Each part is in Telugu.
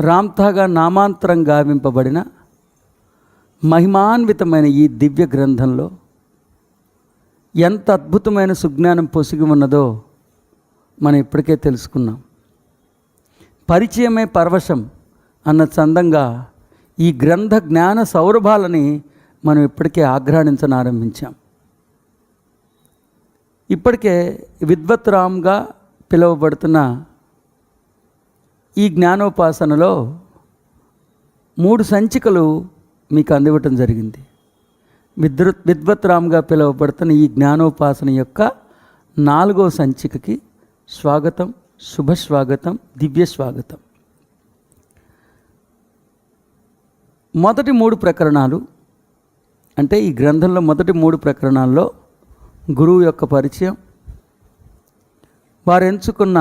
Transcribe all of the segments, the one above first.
రామ్తాగా నామాంతరం గావింపబడిన మహిమాన్వితమైన ఈ దివ్య గ్రంథంలో ఎంత అద్భుతమైన సుజ్ఞానం పొసిగి ఉన్నదో మనం ఇప్పటికే తెలుసుకున్నాం. పరిచయమే పరవశం అన్న చందంగా ఈ గ్రంథ జ్ఞాన సౌరభాలని మనం ఇప్పటికే ఆఘ్రాణించను ఆరంభించాం. ఇప్పటికే విద్వత్రామ్గా పిలువబడుతున్న ఈ జ్ఞానోపాసనలో మూడు సంచికలు మీకు అందివ్వటం జరిగింది. విద్రు విద్వత్రామ్గా పిలువబడుతున్న ఈ జ్ఞానోపాసన యొక్క నాలుగో సంచికకి స్వాగతం శుభ స్వాగతం దివ్య స్వాగతం మొదటి మూడు ప్రకరణాలు అంటే ఈ గ్రంథంలో మొదటి మూడు ప్రకరణాల్లో గురువు యొక్క పరిచయం వారు ఎంచుకున్న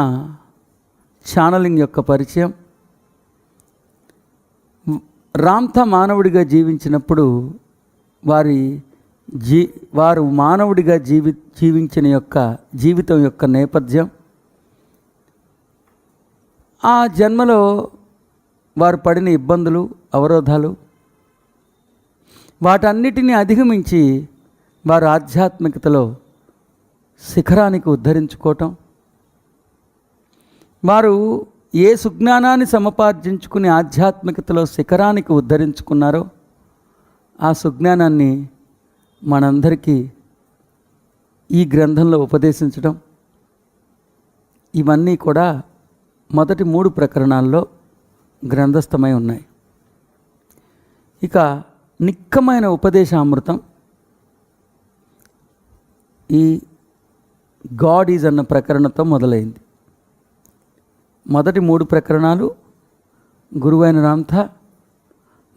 ఛానలింగ్ యొక్క పరిచయం రాంత మానవుడిగా జీవించినప్పుడు వారి జీ వారు మానవుడిగా జీవి జీవించిన యొక్క జీవితం యొక్క నేపథ్యం ఆ జన్మలో వారు పడిన ఇబ్బందులు అవరోధాలు వాటన్నిటిని అధిగమించి వారు ఆధ్యాత్మికతలో శిఖరానికి ఉద్ధరించుకోవటం. వారు ఏ సుజ్ఞానాన్ని సముపార్జించుకుని ఆధ్యాత్మికతలో శిఖరానికి ఉద్ధరించుకున్నారో ఆ సుజ్ఞానాన్ని మనందరికీ ఈ గ్రంథంలో ఉపదేశించడం ఇవన్నీ కూడా మొదటి మూడు ప్రకరణాల్లో గ్రంథస్థమై ఉన్నాయి. ఇక నిక్కమైన ఉపదేశామృతం. ఈ గాడ్ ఈజ్ అన్న ప్రకరణతో మొదలైంది. మొదటి మూడు ప్రకరణాలు గురువైన రాంత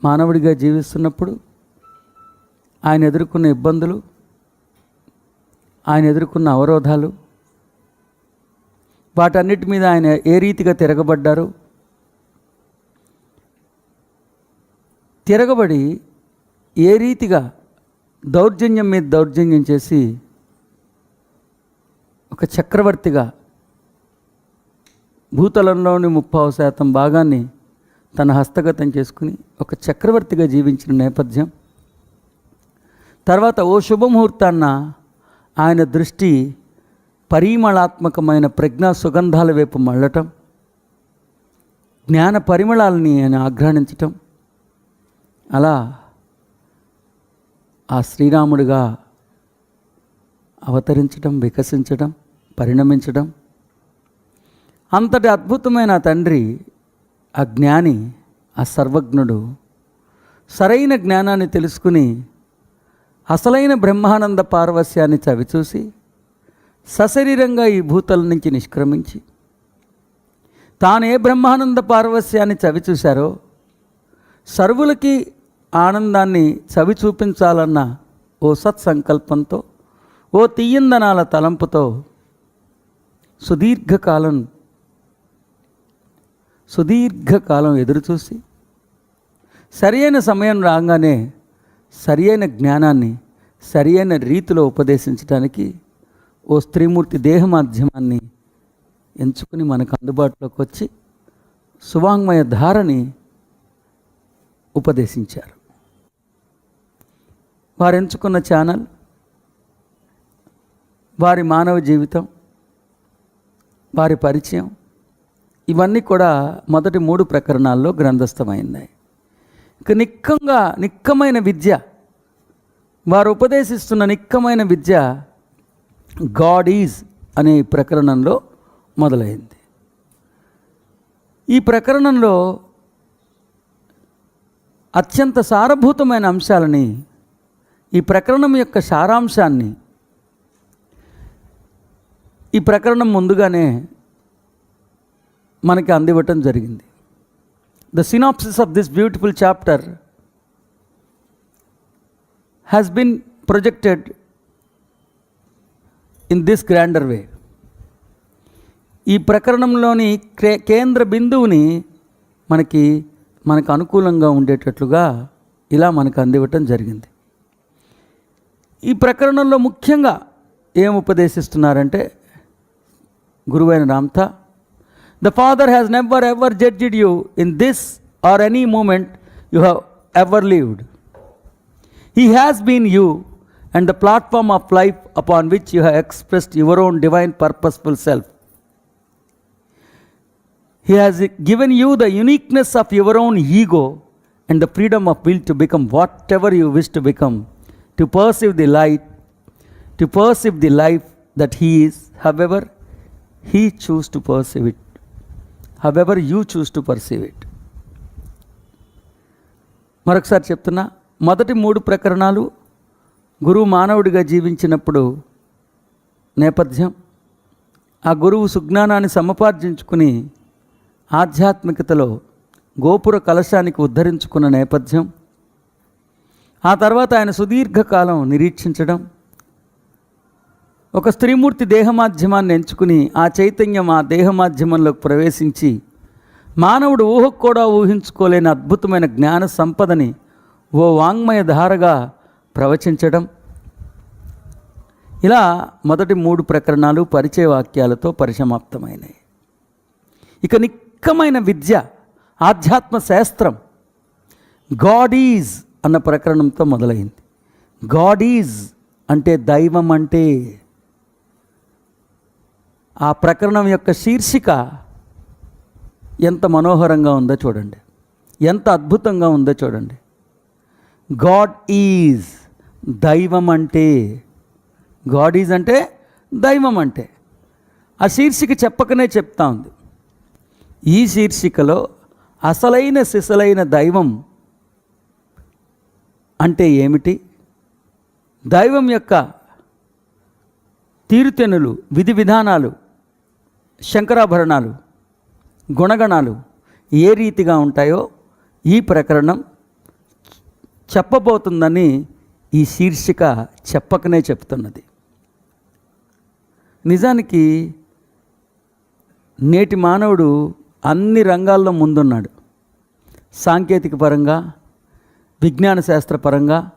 మానవుడిగా జీవిస్తున్నప్పుడు ఆయన ఎదుర్కొన్న ఇబ్బందులు ఆయన ఎదుర్కొన్న అవరోధాలు వాటన్నిటి మీద ఆయన ఏ రీతిగా తిరగబడ్డారు తిరగబడి ఏ రీతిగా దౌర్జన్యం మీద దౌర్జన్యం చేసి ఒక చక్రవర్తిగా భూతలంలోని ముప్పావు శాతం భాగాన్ని తన హస్తగతం చేసుకుని ఒక చక్రవర్తిగా జీవించిన నేపథ్యం. తర్వాత ఓ శుభముహూర్తాన్న ఆయన దృష్టి పరిమళాత్మకమైన ప్రజ్ఞా సుగంధాల వైపు మళ్ళటం జ్ఞాన పరిమళాలని ఆయన ఆఘ్రాణించటం అలా ఆ శ్రీరాముడిగా అవతరించడం వికసించడం పరిణమించడం అంతటి అద్భుతమైన తండ్రి ఆ జ్ఞాని ఆ సర్వజ్ఞుడు. సరైన జ్ఞానాన్ని తెలుసుకుని అసలైన బ్రహ్మానంద పారవస్యాన్ని చవిచూసి సశరీరంగా ఈ భూతల నుంచి నిష్క్రమించి తాను ఏ బ్రహ్మానంద పారవస్యాన్ని చవిచూశారో సర్వులకి ఆనందాన్ని చవి చూపించాలన్న ఓ సత్సంకల్పంతో ఓ తీయందనాల తలంపుతో సుదీర్ఘకాలం సుదీర్ఘకాలం ఎదురుచూసి సరియైన సమయం రాగానే సరియైన జ్ఞానాన్ని సరియైన రీతిలో ఉపదేశించడానికి ఓ స్త్రీమూర్తి దేహ మాధ్యమాన్ని ఎంచుకుని మనకు అందుబాటులోకి వచ్చి సువాంగ్మయ ధారని ఉపదేశించారు. వారు ఎంచుకున్న ఛానల్ వారి మానవ జీవితం వారి పరిచయం ఇవన్నీ కూడా మొదటి మూడు ప్రకరణాల్లో గ్రంథస్థమైనాయి ఇక నిక్కంగా నిక్కమైన విద్య వారు ఉపదేశిస్తున్న నిక్కమైన విద్య గాడ్ ఈజ్ అనే ప్రకరణంలో మొదలైంది. ఈ ప్రకరణంలో అత్యంత సారభూతమైన అంశాలని ఈ ప్రకరణం యొక్క సారాంశాన్ని ఈ ప్రకరణం ముందుగానే మనకి అందివ్వటం జరిగింది. The synopsis of this beautiful chapter has been projected in this grander way ఈ ప్రకరణంలోని కేంద్ర బిందువుని మనకి మనకు అనుకూలంగా ఉండేటట్లుగా ఇలా మనకు అందివ్వటం జరిగింది. ఈ ప్రకరణంలో ముఖ్యంగా ఏం ఉపదేశిస్తున్నారంటే గురువైన Ramtha the father has never ever judged you in this or any moment you have ever lived he has been you and the platform of life upon which you have expressed your own divine purposeful self he has given you the uniqueness of your own ego and the freedom of will to become whatever you wish to become to perceive the light to perceive the life that he is however he choose to perceive it however you choose to perceive it మరొకసారి చెప్తున్నా మొదటి మూడు ప్రకరణాలు గురువు మానవుడిగా జీవించినప్పుడు నేపథ్యం ఆ గురువు సుజ్ఞానాన్ని సమపార్జించుకుని ఆధ్యాత్మికతలో గోపుర కలశానికి ఉద్ధరించుకున్న నేపథ్యం ఆ తర్వాత ఆయన సుదీర్ఘకాలం నిరీక్షించడం ఒక స్త్రీమూర్తి దేహమాధ్యమాన్ని ఎంచుకుని ఆ చైతన్యం ఆ దేహమాధ్యమంలోకి ప్రవేశించి మానవుడు ఊహకు కూడా ఊహించుకోలేని అద్భుతమైన జ్ఞాన సంపదని ఓ వాంగ్మయ ధారగా ప్రవచించడం. ఇలా మొదటి మూడు ప్రకరణాలు పరిచయ వాక్యాలతో పరిసమాప్తమైనాయి. ఇక నిక్కమైన విద్య ఆధ్యాత్మ శాస్త్రం గాడ్ ఈజ్ అన్న ప్రకరణంతో మొదలైంది. గాడ్ ఈజ్ అంటే దైవం అంటే ఆ ప్రకరణం యొక్క శీర్షిక ఎంత మనోహరంగా ఉందో చూడండి. ఎంత అద్భుతంగా ఉందో చూడండి. గాడ్ ఈజ్ దైవం అంటే గాడ్ ఈజ్ అంటే దైవం అంటే. ఆ శీర్షిక చెప్పకనే చెప్తా ఉంది. ఈ శీర్షికలో అసలైన సిసలైన దైవం అంటే ఏమిటి? దైవం యొక్క తీరుతెనులు విధి విధానాలు శంకరాభరణాలు గుణగణాలు ఏ రీతిగా ఉంటాయో ఈ ప్రకరణం చెప్పబోతుందని ఈ శీర్షిక చెప్పకనే చెప్తున్నది. నిజానికి నేటి మానవుడు అన్ని రంగాల్లో ముందున్నాడు. సాంకేతిక పరంగా విజ్ఞాన శాస్త్ర పరంగా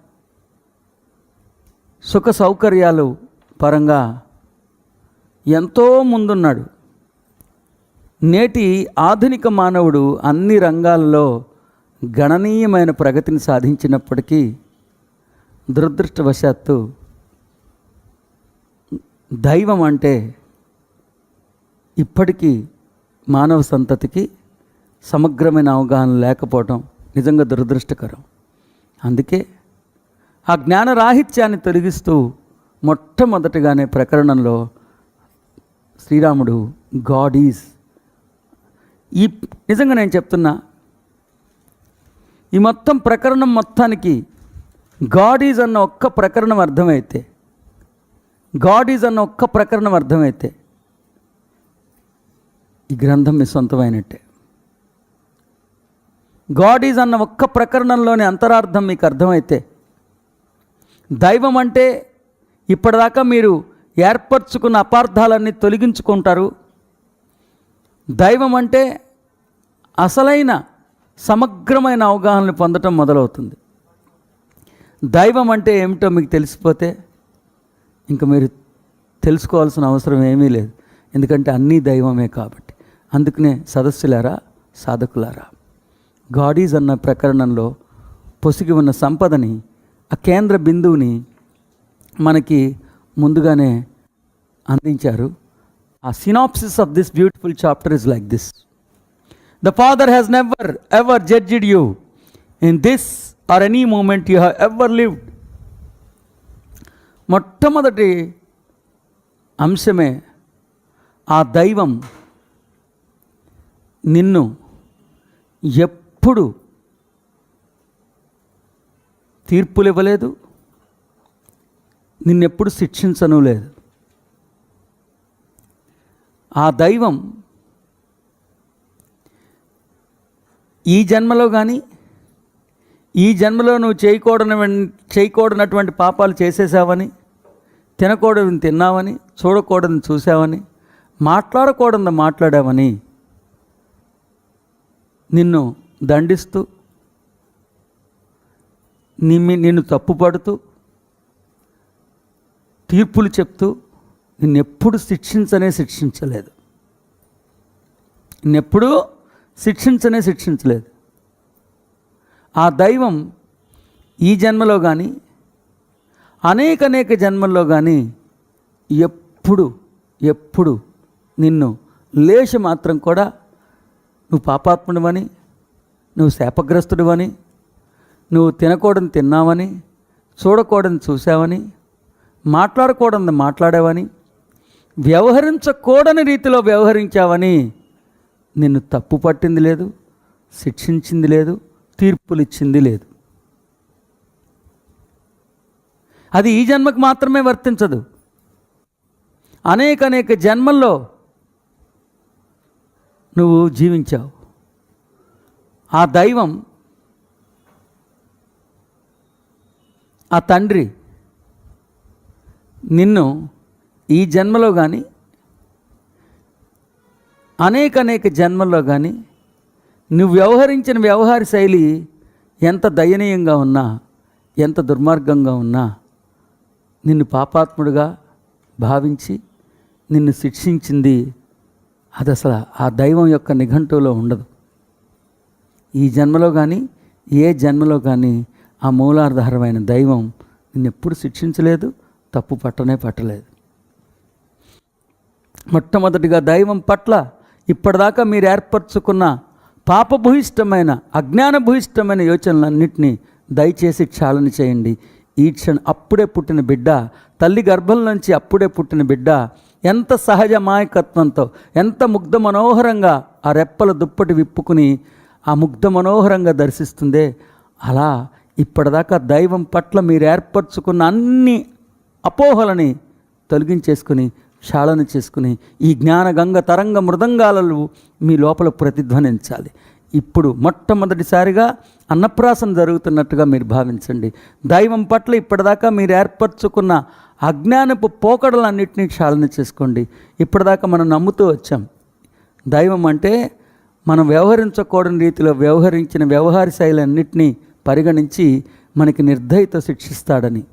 సుఖ సౌకర్యాలు పరంగా ఎంతో ముందున్నాడు. నేటి ఆధునిక మానవుడు అన్ని రంగాల్లో గణనీయమైన ప్రగతిని సాధించినప్పటికీ దురదృష్టవశాత్తు దైవం అంటే ఇప్పటికీ మానవ సంతతికి సమగ్రమైన అవగాహన లేకపోవటం నిజంగా దురదృష్టకరం. అందుకే ఆ జ్ఞానరాహిత్యాన్ని తొలగిస్తూ మొట్టమొదటిగానే ప్రకరణంలో శ్రీరాముడు గాడ్ ఈజ్ ఈ నిజంగా నేను చెప్తున్నా ఈ మొత్తం ప్రకరణం మొత్తానికి గాడ్ ఈజ్ అన్న ఒక్క ప్రకరణం అర్థమైతే గాడ్ ఈజ్ అన్న ఒక్క ప్రకరణం అర్థమైతే ఈ గ్రంథం మీ సొంతమైనట్టే. గాడ్ ఈజ్ అన్న ఒక్క ప్రకరణంలోని అంతరార్థం మీకు అర్థమైతే దైవం అంటే ఇప్పటిదాకా మీరు ఏర్పరచుకున్న అపార్థాలన్నీ తొలగించుకుంటారు. దైవం అంటే అసలైన సమగ్రమైన అవగాహనలు పొందటం మొదలవుతుంది. దైవం అంటే ఏమిటో మీకు తెలిసిపోతే ఇంకా మీరు తెలుసుకోవాల్సిన అవసరం ఏమీ లేదు. ఎందుకంటే అన్నీ దైవమే కాబట్టి. అందుకనే సదస్సులారా సాధకులారా గాడీస్ అన్న ప్రకరణంలో పొసిగి ఉన్న సంపదని ఆ కేంద్ర బిందువుని మనకి ముందుగానే అందించారు. ఆ synopsis of this beautiful chapter is like this the father has never ever judged you in this or any moment you have ever lived మొట్టమొదటి అంశమే ఆ దైవం నిన్ను ఎప్పుడు తీర్పులు ఇవ్వలేదు నిన్నెప్పుడు శిక్షించను లేదు. ఆ దైవం ఈ జన్మలో కానీ ఈ జన్మలో నువ్వు చేయకూడని చేయకూడనటువంటి పాపాలు చేసేసావని తినకూడదని తిన్నావని చూడకూడదని చూసావని మాట్లాడకూడదని మాట్లాడావని నిన్ను దండిస్తూ నిమ్మి నిన్ను తప్పుపడుతూ తీర్పులు చెప్తూ నిన్నెప్పుడు శిక్షించనే శిక్షించలేదు. నిన్నెప్పుడూ శిక్షించనే శిక్షించలేదు. ఆ దైవం ఈ జన్మలో కానీ అనేక అనేక జన్మల్లో కానీ ఎప్పుడు ఎప్పుడు నిన్ను లేచి మాత్రం కూడా నువ్వు పాపాత్ముడివని నువ్వు శాపగ్రస్తుడివని నువ్వు తినకూడని తిన్నావని చూడకూడని చూసావని మాట్లాడకూడని మాట్లాడావని వ్యవహరించకూడని రీతిలో వ్యవహరించావని నిన్ను తప్పు పట్టింది లేదు శిక్షించింది లేదు తీర్పులు ఇచ్చింది లేదు. అది ఈ జన్మకు మాత్రమే వర్తించదు. అనేక అనేక జన్మల్లో నువ్వు జీవించావు. ఆ దైవం ఆ తండ్రి నిన్ను ఈ జన్మలో కానీ అనేక అనేక జన్మల్లో కానీ నువ్వు వ్యవహరించిన వ్యవహార శైలి ఎంత దయనీయంగా ఉన్నా ఎంత దుర్మార్గంగా ఉన్నా నిన్ను పాపాత్ముడుగా భావించి నిన్ను శిక్షించింది అది అసలు ఆ దైవం యొక్క నిఘంటువులో ఉండదు. ఈ జన్మలో కానీ ఏ జన్మలో కానీ ఆ మూలాధారమైన దైవం నిన్నెప్పుడు శిక్షించలేదు తప్పు పట్టనే పట్టలేదు. మొట్టమొదటిగా దైవం పట్ల ఇప్పటిదాకా మీరు ఏర్పరచుకున్న పాపభూయిష్టమైన అజ్ఞానభూయిష్టమైన యోచనలన్నింటినీ దయచేసి క్షాళన చేయండి. ఈ క్షణం అప్పుడే పుట్టిన బిడ్డ తల్లి గర్భం నుంచి అప్పుడే పుట్టిన బిడ్డ ఎంత సహజ మాయకత్వంతో ఎంత ముగ్ధ మనోహరంగా ఆ రెప్పల దుప్పటి విప్పుకుని ఆ ముగ్ధ మనోహరంగా దర్శిస్తుందే. అలా ఇప్పటిదాకా దైవం పట్ల మీరు ఏర్పరచుకున్న అన్ని అపోహలని తొలగించేసుకుని క్షాళన చేసుకుని ఈ జ్ఞానగంగ తరంగ మృదంగాలలు మీ లోపల ప్రతిధ్వనించాలి. ఇప్పుడు మొట్టమొదటిసారిగా అన్నప్రాసన జరుగుతున్నట్టుగా మీరు భావించండి. దైవం పట్ల ఇప్పటిదాకా మీరు ఏర్పరచుకున్న అజ్ఞానపు పోకడలన్నింటినీ క్షాళన చేసుకోండి. ఇప్పటిదాకా మనం నమ్ముతూ వచ్చాం. దైవం అంటే మనం వ్యవహరించకూడని రీతిలో వ్యవహరించిన వ్యవహార శైలన్నింటినీ పరిగణించి మనకి నిర్దయతో శిక్షిస్తాడని.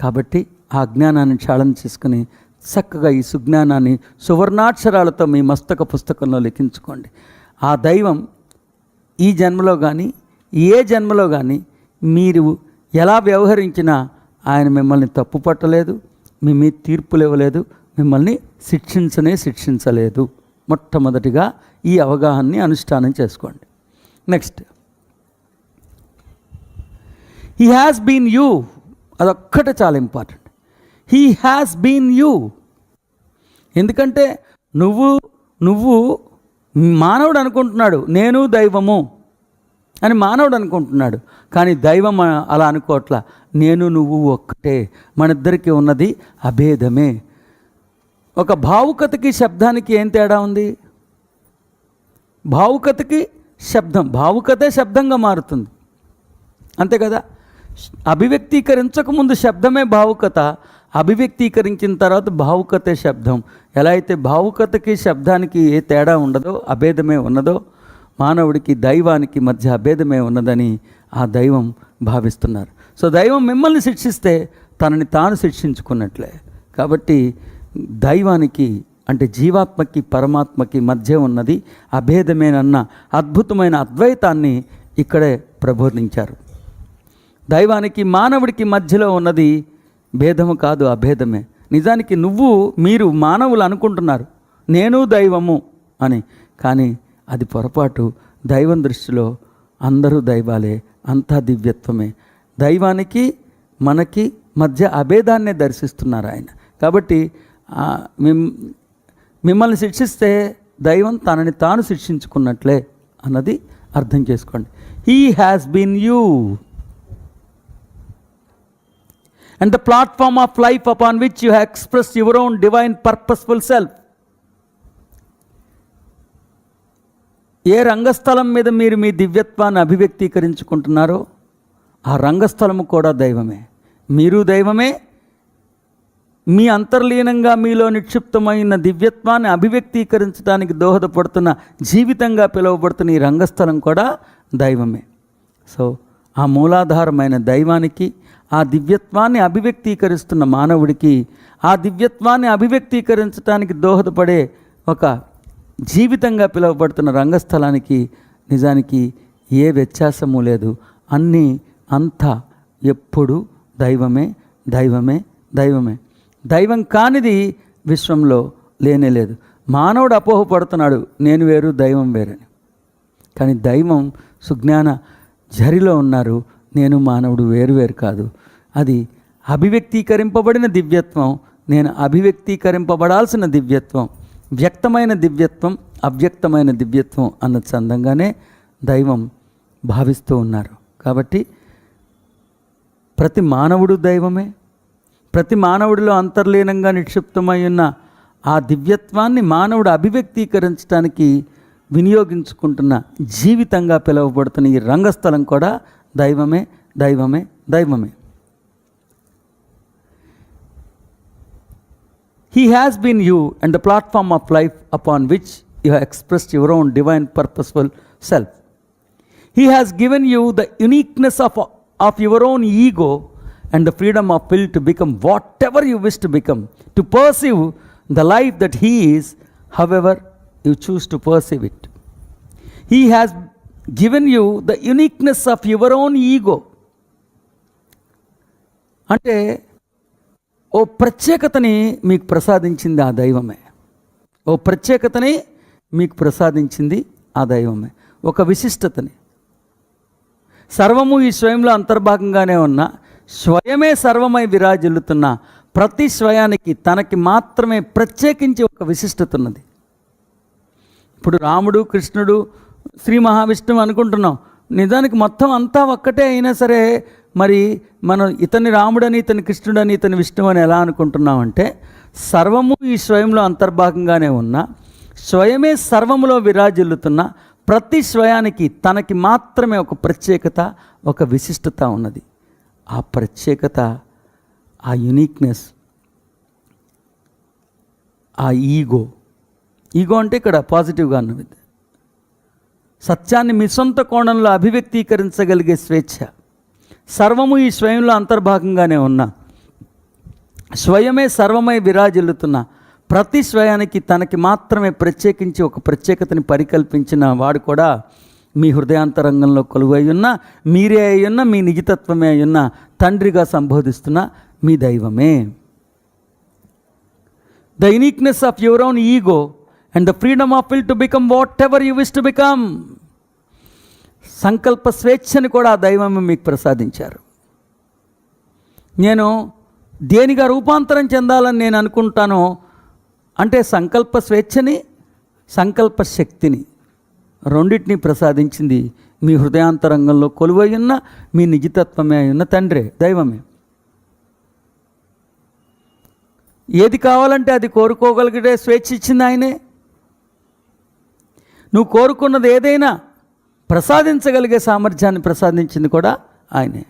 కాబట్టి ఆ జ్ఞానాన్ని క్షాళన చేసుకుని చక్కగా ఈ సుజ్ఞానాన్ని సువర్ణాక్షరాలతో మీ మస్తక పుస్తకంలో లిఖించుకోండి. ఆ దైవం ఈ జన్మలో కానీ ఏ జన్మలో కానీ మీరు ఎలా వ్యవహరించినా ఆయన మిమ్మల్ని తప్పు పట్టలేదు మీ మీ తీర్పులు ఇవ్వలేదు మిమ్మల్ని శిక్షించనే శిక్షించలేదు. మొట్టమొదటిగా ఈ అవగాహనని అనుష్ఠానం చేసుకోండి. Next he has been you అదొక్కటే చాలా important he has been you ఎందుకంటే నువ్వు నువ్వు మానవుడు అనుకుంటున్నాడు. నేను దైవము అని మానవుడు అనుకుంటున్నాడు. కానీ దైవం అలా అనుకోవట్లా. నేను నువ్వు ఒక్కటే. మన ఇద్దరికి ఉన్నది అభేదమే. ఒక భావుకతకి శబ్దానికి ఏం తేడా ఉంది? భావుకతకి శబ్దం భావుకతే శబ్దంగా మారుతుంది. అంతే కదా? అభివ్యక్తీకరించక ముందు శబ్దమే భావుకత అభివ్యక్తీకరించిన తర్వాత భావుకతే శబ్దం. ఎలా అయితే భావుకతకి శబ్దానికి ఏ తేడా ఉండదో అభేదమే ఉన్నదో మానవుడికి దైవానికి మధ్య అభేదమే ఉన్నదని ఆ దైవం భావిస్తున్నారు. సో దైవం మిమ్మల్ని శిక్షిస్తే తనని తాను శిక్షించుకున్నట్లే. కాబట్టి దైవానికి అంటే జీవాత్మకి పరమాత్మకి మధ్య ఉన్నది అభేదమేనన్న అద్భుతమైన అద్వైతాన్ని ఇక్కడే ప్రబోధించారు. దైవానికి మానవుడికి మధ్యలో ఉన్నది భేదము కాదు అభేదమే. నిజానికి నువ్వు మీరు మానవులు అనుకుంటున్నారు. నేను దైవము అని. కానీ అది పొరపాటు. దైవం దృష్టిలో అందరూ దైవాలే అంతా దివ్యత్వమే. దైవానికి మనకి మధ్య అభేదాన్నే దర్శిస్తున్నారు ఆయన. కాబట్టి మిమ్మల్ని శిక్షిస్తే దైవం తనని తాను శిక్షించుకున్నట్లే అన్నది అర్థం చేసుకోండి. He has been you and the platform of life upon which you express your own divine purposeful self ఏ రంగస్థలం మీద మీరు మీ దివ్యత్వాన్ని అభివ్యక్తీకరించుకుంటున్నారో ఆ రంగస్థలము కూడా దైవమే. మీరు దైవమే మీ అంతర్లీనంగా మీలో నిక్షిప్తమైన దివ్యత్వాన్ని అభివ్యక్తీకరించడానికి దోహదపడుతున్న జీవితంగా పిలువబడుతున్న ఈ రంగస్థలం కూడా దైవమే. సో ఆ మూలాధారమైన దైవానికి ఆ దివ్యత్వాన్ని అభివ్యక్తీకరిస్తున్న మానవుడికి ఆ దివ్యత్వాన్ని అభివ్యక్తీకరించడానికి దోహదపడే ఒక జీవితంగా పిలువబడుతున్న రంగస్థలానికి నిజానికి ఏ వ్యత్యాసము లేదు. అన్నీ అంతా ఎప్పుడు దైవమే దైవమే దైవమే. దైవం కానిది విశ్వంలో లేనే లేదు. మానవుడు అపోహపడుతున్నాడు నేను వేరు దైవం వేరని. కానీ దైవం సుజ్ఞాన జరిలో ఉన్నారు నేను మానవుడు వేరు వేరు కాదు. అది అభివ్యక్తీకరింపబడిన దివ్యత్వం నేను అభివ్యక్తీకరింపబడాల్సిన దివ్యత్వం వ్యక్తమైన దివ్యత్వం అవ్యక్తమైన దివ్యత్వం అన్న చందంగానే దైవం భావిస్తూ ఉన్నారు. కాబట్టి ప్రతి మానవుడు దైవమే ప్రతి మానవుడిలో అంతర్లీనంగా నిక్షిప్తమై ఉన్న ఆ దివ్యత్వాన్ని మానవుడు అభివ్యక్తీకరించడానికి వినియోగించుకుంటున్న జీవితంగా పిలువబడుతున్న ఈ రంగస్థలం కూడా దైవమే దైవమే దైవమే. He has been you and the platform of life upon which you expressed your own divine purposeful self he has given you the uniqueness of of your own ego and the freedom of will to become whatever you wish to become to perceive the life that he however you choose to perceive it he has given you the uniqueness of your own ego అంటే ఓ ప్రత్యేకతని మీకు ప్రసాదించింది ఆ దైవమే ఓ ప్రత్యేకతని మీకు ప్రసాదించింది ఆ దైవమే ఒక విశిష్టతని సర్వము ఈ స్వయంలో అంతర్భాగంగానే ఉన్న స్వయమే సర్వమై విరాజిల్లుతున్న ప్రతి స్వయానికి తనకి మాత్రమే ప్రత్యేకించి ఒక విశిష్టత ఉన్నది. ఇప్పుడు రాముడు కృష్ణుడు శ్రీ మహావిష్ణువు అనుకుంటున్నాం. నిజానికి మొత్తం అంతా ఒక్కటే అయినా సరే మరి మనం ఇతని రాముడని ఇతని కృష్ణుడని ఇతని విష్ణువు అని ఎలా అనుకుంటున్నామంటే సర్వము ఈ స్వయంలో అంతర్భాగంగానే ఉన్న స్వయమే సర్వములో విరాజిల్లుతున్న ప్రతి స్వయానికి తనకి మాత్రమే ఒక ప్రత్యేకత ఒక విశిష్టత ఉన్నది. ఆ ప్రత్యేకత ఆ యునిక్నెస్ ఆ ఈగో ఈగో అంటే ఇక్కడ పాజిటివ్గా అన్నది సత్యాన్ని మీ సొంత కోణంలో అభివ్యక్తీకరించగలిగే స్వేచ్ఛ. సర్వము ఈ స్వయంలో అంతర్భాగంగానే ఉన్న. స్వయమే సర్వమై విరాజిల్లుతున్న ప్రతి స్వయానికి తనకి మాత్రమే ప్రత్యేకించి ఒక ప్రత్యేకతని పరికల్పించిన వాడు కూడా మీ హృదయాంతరంగంలో కొలువై ఉన్న మీరే అయ్యున్న మీ నిజితత్వమే అయ్యున్న తండ్రిగా సంబోధిస్తున్న మీ దైవమే. The uniqueness of your own ego and the freedom of will to become whatever you wish to become సంకల్ప స్వేచ్ఛని కూడా ఆ దైవమే మీకు ప్రసాదించారు. నేను దేనిగా రూపాంతరం చెందాలని నేను అనుకుంటానో అంటే సంకల్ప స్వేచ్ఛని సంకల్ప శక్తిని రెండింటిని ప్రసాదించింది మీ హృదయాంతరంగంలో కొలువై ఉన్న మీ నిజితత్వమే అయి ఉన్న తండ్రే దైవమే. ఏది కావాలంటే అది కోరుకోగలిగితే స్వేచ్ఛ ఇచ్చింది ఆయనే. నువ్వు కోరుకున్నది ఏదైనా ప్రసాదించగలిగే సామర్థ్యాన్ని ప్రసాదించింది కూడా ఆయనే.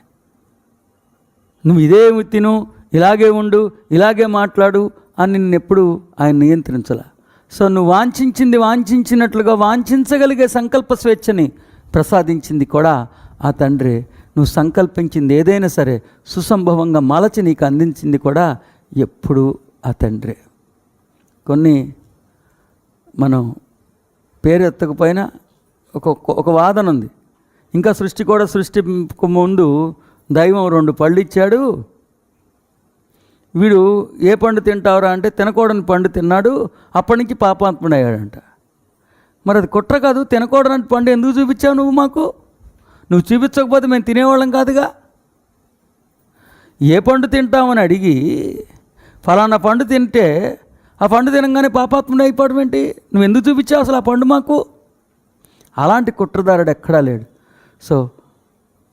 నువ్వు ఇదే తిను ఇలాగే ఉండు ఇలాగే మాట్లాడు అని నిన్నెప్పుడు ఆయన నియంత్రించలా. సో నువ్వు వాంఛించింది వాంఛించినట్లుగా వాంఛించగలిగే సంకల్ప స్వేచ్ఛని ప్రసాదించింది కూడా ఆ తండ్రి. నువ్వు సంకల్పించింది ఏదైనా సరే సుసంభవంగా మలచి నీకు అందించింది కూడా ఎప్పుడు ఆ తండ్రి. కొన్ని మనం పేరు ఎత్తకపోయినా ఒక ఒక వాదన ఉంది. ఇంకా సృష్టి కూడా సృష్టికి ముందు దైవం రెండు పళ్ళు ఇచ్చాడు వీడు ఏ పండు తింటావురా అంటే తినకూడని పండు తిన్నాడు అప్పటి నుంచి పాపాత్ముడయ్యాడంట. మరి అది కుట్ర కాదు తినకూడని పండు ఎందుకు చూపించావు నువ్వు మాకు? నువ్వు చూపించకపోతే మేము తినేవాళ్ళం కాదుగా? ఏ పండు తింటామని అడిగి ఫలానా పండు తింటే ఆ పండు తినగానే పాపాత్ముడు అయిపోవడం ఏంటి? నువ్వు ఎందుకు చూపించావు అసలు ఆ పండు మాకు? అలాంటి కుట్రదారుడు ఎక్కడా లేడు. సో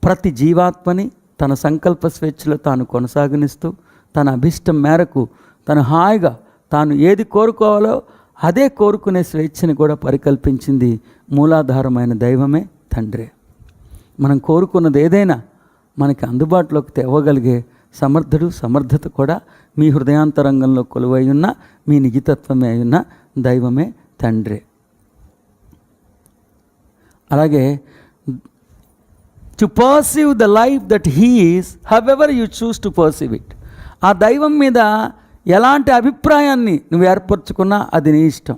ప్రతి జీవాత్మని తన సంకల్ప స్వేచ్ఛలో తాను కొనసాగనిస్తూ తన అభిష్టం మేరకు తను హాయిగా తాను ఏది కోరుకోవాలో అదే కోరుకునే స్వేచ్ఛని కూడా పరికల్పించింది మూలాధారమైన దైవమే తండ్రే. మనం కోరుకున్నది ఏదైనా మనకి అందుబాటులోకి తేవగలిగే సమర్థుడు సమర్థత కూడా మీ హృదయాంతరంగంలో కొలువై ఉన్న మీ నిజతత్వమే అయి ఉన్న దైవమే తండ్రే. అలాగే to perceive the life that he is however you choose to perceive it ఆ దైవం మీద ఎలాంటి అభిప్రాయాన్ని నువ్వు ఏర్పరచుకున్నా అది నీ ఇష్టం.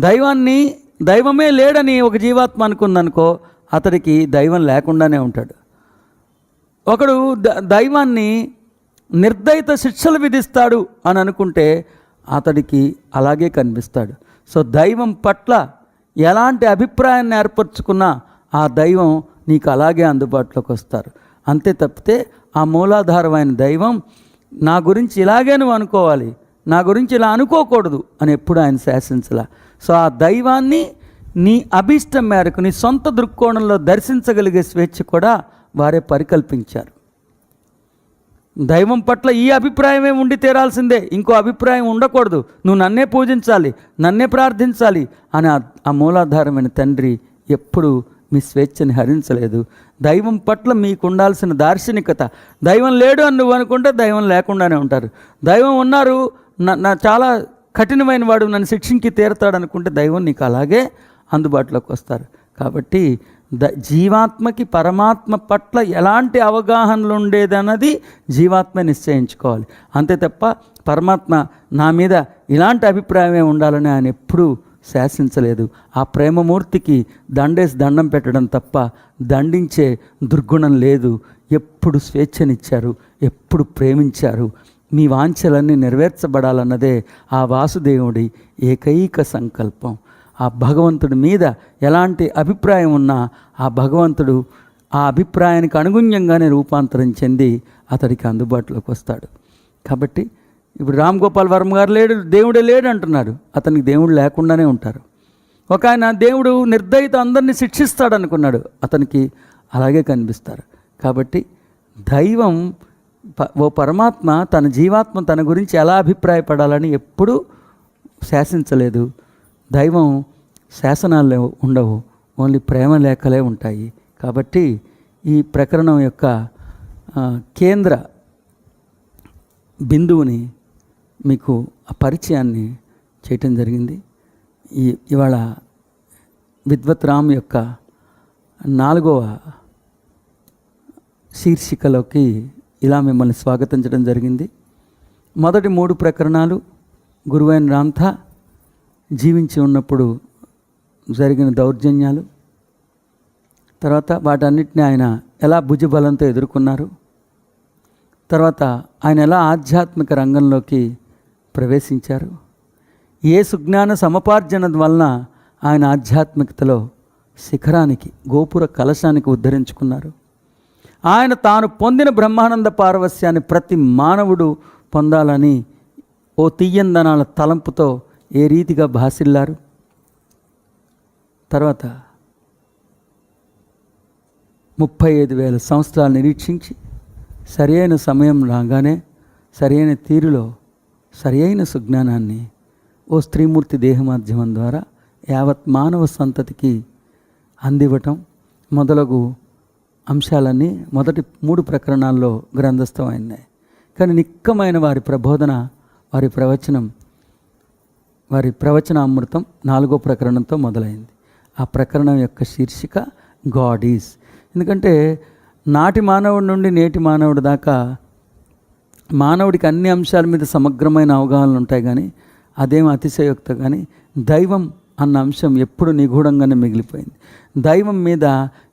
దైవాన్ని దైవమే లేడని ఒక జీవాత్మ అనుకుందనుకో అతడికి దైవం లేకుండానే ఉంటాడు. ఒకడు ద- దైవాన్ని నిర్దయిత శిక్షలు విధిస్తాడు అని అనుకుంటే అతడికి అలాగే కనిపిస్తాడు. సో దైవం పట్ల ఎలాంటి అభిప్రాయాన్ని ఏర్పరచుకున్నా ఆ దైవం నీకు అలాగే అందుబాటులోకి వస్తారు. అంతే తప్పితే ఆ మూలాధారమైన దైవం నా గురించి ఇలాగే నువ్వు అనుకోవాలి నా గురించి ఇలా అనుకోకూడదు అని ఎప్పుడు ఆయన శాసించలా. సో ఆ దైవాన్ని నీ అభీష్టం మేరకు నీ సొంత దృక్కోణంలో దర్శించగలిగే స్వేచ్ఛ కూడా వారే పరికల్పించారు. దైవం పట్ల ఈ అభిప్రాయమే ఉండి తీరాల్సిందే. ఇంకో అభిప్రాయం ఉండకూడదు. నువ్వు నన్నే పూజించాలి నన్నే ప్రార్థించాలి అని ఆ- మూలాధారమైన తండ్రి ఎప్పుడు మీ స్వేచ్ఛని హరించలేదు. దైవం పట్ల మీకు ఉండాల్సిన దార్శనికత. దైవం లేడు అని నువ్వు అనుకుంటే దైవం లేకుండానే ఉంటారు. దైవం ఉన్నారు నా నా చాలా కఠినమైన వాడు నన్ను శిక్షించి తీరతాడనుకుంటే దైవం నీకు అలాగే అందుబాటులోకి వస్తారు. కాబట్టి ద జీవాత్మకి పరమాత్మ పట్ల ఎలాంటి అవగాహనలు ఉండేదన్నది జీవాత్మ నిశ్చయించుకోవాలి. అంతే తప్ప పరమాత్మ నా మీద ఇలాంటి అభిప్రాయమే ఉండాలని ఆయన ఎప్పుడూ శాసించలేదు. ఆ ప్రేమమూర్తికి దండేసి దండం పెట్టడం తప్ప దండించే దుర్గుణం లేదు. ఎప్పుడు స్వేచ్ఛనిచ్చారు ఎప్పుడు ప్రేమించారు. మీ వాంఛలన్నీ నెరవేర్చబడాలన్నదే ఆ వాసుదేవుడి ఏకైక సంకల్పం. ఆ భగవంతుడి మీద ఎలాంటి అభిప్రాయం ఉన్నా ఆ భగవంతుడు ఆ అభిప్రాయానికి అనుగుణ్యంగానే రూపాంతరం చెంది అతడికి అందుబాటులోకి వస్తాడు. కాబట్టి ఇప్పుడు రామ్ గోపాల్ వర్మ గారు లేడు దేవుడే లేడు అంటున్నారు. అతనికి దేవుడు లేకుండానే ఉంటారు. ఒక ఆయన దేవుడు నిర్దయిత అందరినీ శిక్షిస్తాడు అనుకున్నాడు అతనికి అలాగే కనిపిస్తారు. కాబట్టి దైవం ఓ పరమాత్మ తన జీవాత్మ తన గురించి ఎలా అభిప్రాయపడాలని ఎప్పుడూ శాసించలేదు. దైవం శాసనాలు ఉండవు. ఓన్లీ ప్రేమ లేఖలే ఉంటాయి. కాబట్టి ఈ ప్రకరణం యొక్క కేంద్ర బిందువుని మీకు ఆ పరిచయాన్ని చేయటం జరిగింది. ఈ ఇవాళ విద్వత్ రామ్ యొక్క నాలుగవ శీర్షికలోకి ఇలా మిమ్మల్ని స్వాగతించడం జరిగింది. మొదటి మూడు ప్రకరణాలు గురువైన రాంత జీవించి ఉన్నప్పుడు జరిగిన దౌర్జన్యాలు తర్వాత వాటన్నిటిని ఆయన ఎలా భుజబలంతో ఎదుర్కొన్నారు తర్వాత ఆయన ఎలా ఆధ్యాత్మిక రంగంలోకి ప్రవేశించారు. ఏ సుజ్ఞాన సమపార్జన వలన ఆయన ఆధ్యాత్మికతలో శిఖరానికి గోపుర కలశానికి ఉద్ధరించుకున్నారు. ఆయన తాను పొందిన బ్రహ్మానంద పారవస్యాన్ని ప్రతి మానవుడు పొందాలని ఓ తీయందనాల తలంపుతో ఏ రీతిగా భాసిల్లారు. తర్వాత ముప్పై ఐదు వేల సంవత్సరాలు నిరీక్షించి సరైన సమయం రాగానే సరైన తీరులో సరియైన సుజ్ఞానాన్ని ఓ స్త్రీమూర్తి దేహమాధ్యమం ద్వారా యావత్ మానవ సంతతికి అందివ్వటం మొదలగు అంశాలన్నీ మొదటి మూడు ప్రకరణాల్లో గ్రంథస్థమైనాయి. కానీ నిక్కమైన వారి ప్రబోధన వారి ప్రవచనం వారి ప్రవచన అమృతం నాలుగో ప్రకరణంతో మొదలైంది. ఆ ప్రకరణం యొక్క శీర్షిక గాడ్ ఈజ్. ఎందుకంటే నాటి మానవుడి నుండి నేటి మానవుడి దాకా మానవుడికి అన్ని అంశాల మీద సమగ్రమైన అవగాహనలు ఉంటాయి కానీ అదేం అతిశయోక్త కానీ దైవం అన్న అంశం ఎప్పుడు నిగూఢంగానే మిగిలిపోయింది. దైవం మీద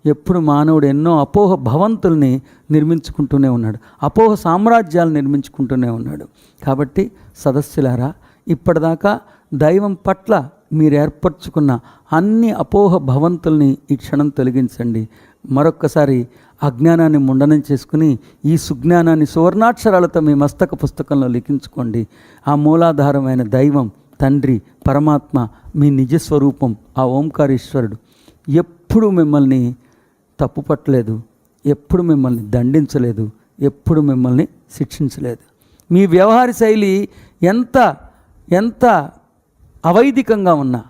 ఎప్పుడు మానవుడు ఎన్నో అపోహ భవంతుల్ని నిర్మించుకుంటూనే ఉన్నాడు. అపోహ సామ్రాజ్యాలు నిర్మించుకుంటూనే ఉన్నాడు. కాబట్టి సదస్సులారా ఇప్పటిదాకా దైవం పట్ల మీరు ఏర్పరచుకున్న అన్ని అపోహ భవంతుల్ని ఈ క్షణం తొలగించండి. మరొక్కసారి అజ్ఞానాన్ని ముండనం చేసుకుని ఈ సుజ్ఞానాన్ని సువర్ణాక్షరాలతో మీ మస్తక పుస్తకంలో లిఖించుకోండి. ఆ మూలాధారమైన దైవం తండ్రి పరమాత్మ మీ నిజస్వరూపం ఆ ఓంకారేశ్వరుడు ఎప్పుడు మిమ్మల్ని తప్పుపట్టలేదు ఎప్పుడు మిమ్మల్ని దండించలేదు ఎప్పుడు మిమ్మల్ని శిక్షించలేదు. మీ వ్యవహార శైలి ఎంత ఎంత అవైదికంగా ఉన్నా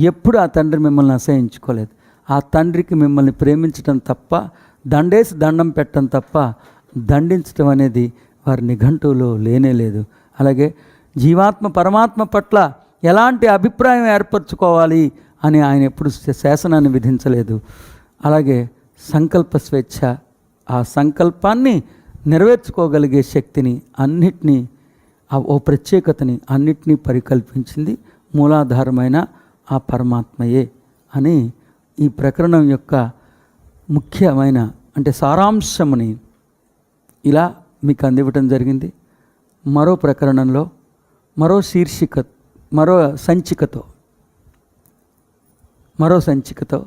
ఎప్పుడు ఆ తండ్రి మిమ్మల్ని అసహించుకోలేదు. ఆ తండ్రికి మిమ్మల్ని ప్రేమించడం తప్ప దండేసి దండం పెట్టడం తప్ప దండించడం అనేది వారి నిఘంటువులో లేనే లేదు. అలాగే జీవాత్మ పరమాత్మ పట్ల ఎలాంటి అభిప్రాయం ఏర్పరచుకోవాలి అని ఆయన ఎప్పుడు శాసనాన్ని విధించలేదు. అలాగే సంకల్ప స్వేచ్ఛ ఆ సంకల్పాన్ని నెరవేర్చుకోగలిగే శక్తిని అన్నిటినీ ఓ ప్రత్యేకతని అన్నిటినీ పరికల్పించింది మూలాధారమైన ఆ పరమాత్మయే అని ఈ ప్రకరణం యొక్క ముఖ్యమైన అంటే సారాంశముని ఇలా మీకు అందివ్వటం జరిగింది. మరో ప్రకరణంలో మరో శీర్షిక మరో సంచికతో మరో సంచికతో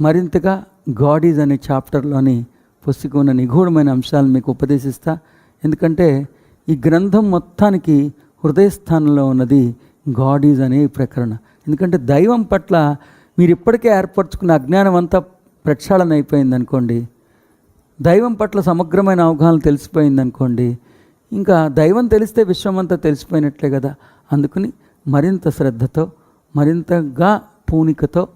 మరింతగా గాడీస్ అనే చాప్టర్లోని పుస్తకం ఉన్న నిగూఢమైన అంశాలను మీకు ఉపదేశిస్తా. ఎందుకంటే ఈ గ్రంథం మొత్తానికి హృదయస్థానంలో ఉన్నది గాడీస్ అనే ప్రకరణ. ఎందుకంటే దైవం పట్ల మీరు ఇప్పటికే ఏర్పరచుకున్న అజ్ఞానం అంతా ప్రక్షాళన అయిపోయింది అనుకోండి దైవం పట్ల సమగ్రమైన అవగాహన తెలిసిపోయింది అనుకోండి ఇంకా దైవం తెలిస్తే విశ్వం అంతా తెలిసిపోయినట్లే కదా. అందుకని మరింత శ్రద్ధతో మరింతగా పూనికతో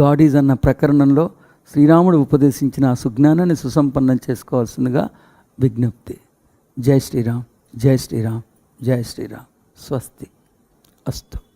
గాడీస్ అన్న ప్రకరణంలో శ్రీరాముడు ఉపదేశించిన ఆ సుజ్ఞానాన్ని సుసంపన్నం చేసుకోవాల్సిందిగా విజ్ఞప్తి. జై శ్రీరామ్ జై శ్రీరామ్ జై శ్రీరామ్. స్వస్తి. అస్తు.